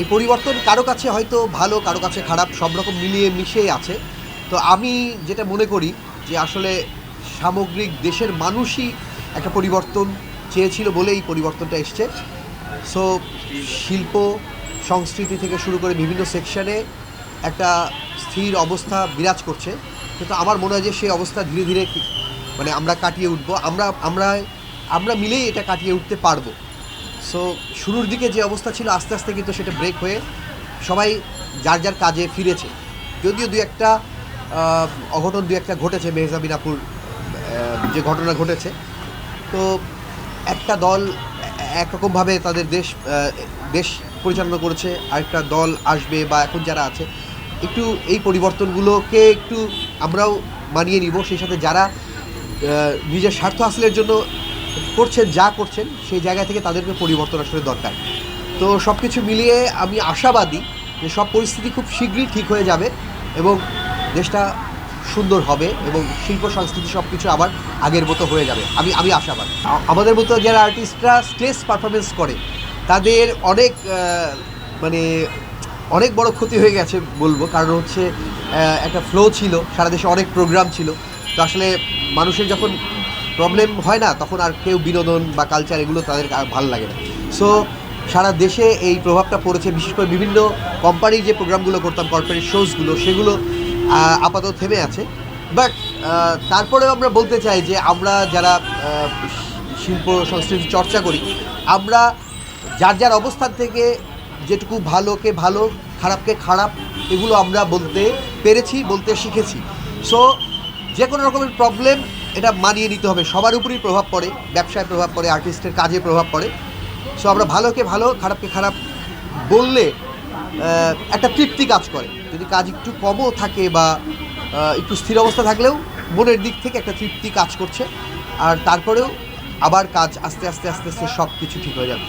এই পরিবর্তন কারও কাছে হয়তো ভালো, কারও কাছে খারাপ, সব রকম মিলিয়ে মিশিয়ে আছে। তো আমি যেটা মনে করি যে আসলে সামগ্রিক দেশের মানুষই একটা পরিবর্তন চেয়েছিল বলেই পরিবর্তনটা এসছে। সো শিল্প, সংস্কৃতি থেকে শুরু করে বিভিন্ন সেকশনে একটা স্থির অবস্থা বিরাজ করছে। কিন্তু আমার মনে হয় যে সেই অবস্থা ধীরে ধীরে মানে আমরা কাটিয়ে উঠবো। আমরা আমরা আমরা মিলেই এটা কাটিয়ে উঠতে পারব। সো শুরুর দিকে যে অবস্থা ছিল, আস্তে আস্তে কিন্তু সেটা ব্রেক হয়ে সবাই যার যার কাজে ফিরেছে। যদিও দু একটা অঘটন দু একটা ঘটেছে, মেহজাবিনাপুর যে ঘটনা ঘটেছে। তো একটা দল একরকমভাবে তাদের দেশ দেশ পরিচালনা করেছে, আরেকটা দল আসবে বা এখন যারা আছে, একটু এই পরিবর্তনগুলোকে একটু আমরাও মানিয়ে নিব। সেই সাথে যারা নিজের স্বার্থ হাসিলের জন্য করছেন যা করছেন, সেই জায়গা থেকে তাদেরকে পরিবর্তন আসলে দরকার। তো সব কিছু মিলিয়ে আমি আশাবাদী যে সব পরিস্থিতি খুব শীঘ্রই ঠিক হয়ে যাবে এবং দেশটা সুন্দর হবে এবং শিল্প, সংস্কৃতি সব কিছু আবার আগের মতো হয়ে যাবে। আমি আমি আশাবাদ। আমাদের মতো যারা আর্টিস্টরা স্টেজ পারফরমেন্স করে, তাদের অনেক মানে অনেক বড় ক্ষতি হয়ে গেছে বলব। কারণ হচ্ছে একটা ফ্লো ছিল, সারা দেশে অনেক প্রোগ্রাম ছিল। তো আসলে মানুষের যখন প্রবলেম হয় না, তখন আর কেউ বিনোদন বা কালচার এগুলো তাদের ভালো লাগে না। সো সারা দেশে এই প্রভাবটা পড়েছে, বিশেষ করে বিভিন্ন কোম্পানির যে প্রোগ্রামগুলো করতাম কর্পোরেট শোজগুলো সেগুলো আপাতত থেমে আছে। বাট তারপরেও আমরা বলতে চাই যে আমরা যারা শিল্প, সংস্কৃতি চর্চা করি, আমরা যার যার অবস্থান থেকে যেটুকু ভালোকে ভালো, খারাপকে খারাপ, এগুলো আমরা বলতে পেরেছি, বলতে শিখেছি। সো যে কোনো রকমের প্রবলেম এটা মানিয়ে নিতে হবে। সবার উপরেই প্রভাব পড়ে, ব্যবসায় প্রভাব পড়ে আর্টিস্টের কাজে প্রভাব পড়ে। সো আমরা ভালোকে ভালো, খারাপকে খারাপ বললে একটা তৃপ্তি কাজ করে। যদি কাজ একটু কমও থাকে বা একটু স্থির অবস্থা থাকলেও মনের দিক থেকে একটা তৃপ্তি কাজ করছে। আর তারপরেও আবার কাজ আস্তে আস্তে আস্তে আস্তে সব কিছু ঠিক হয়ে যাবে।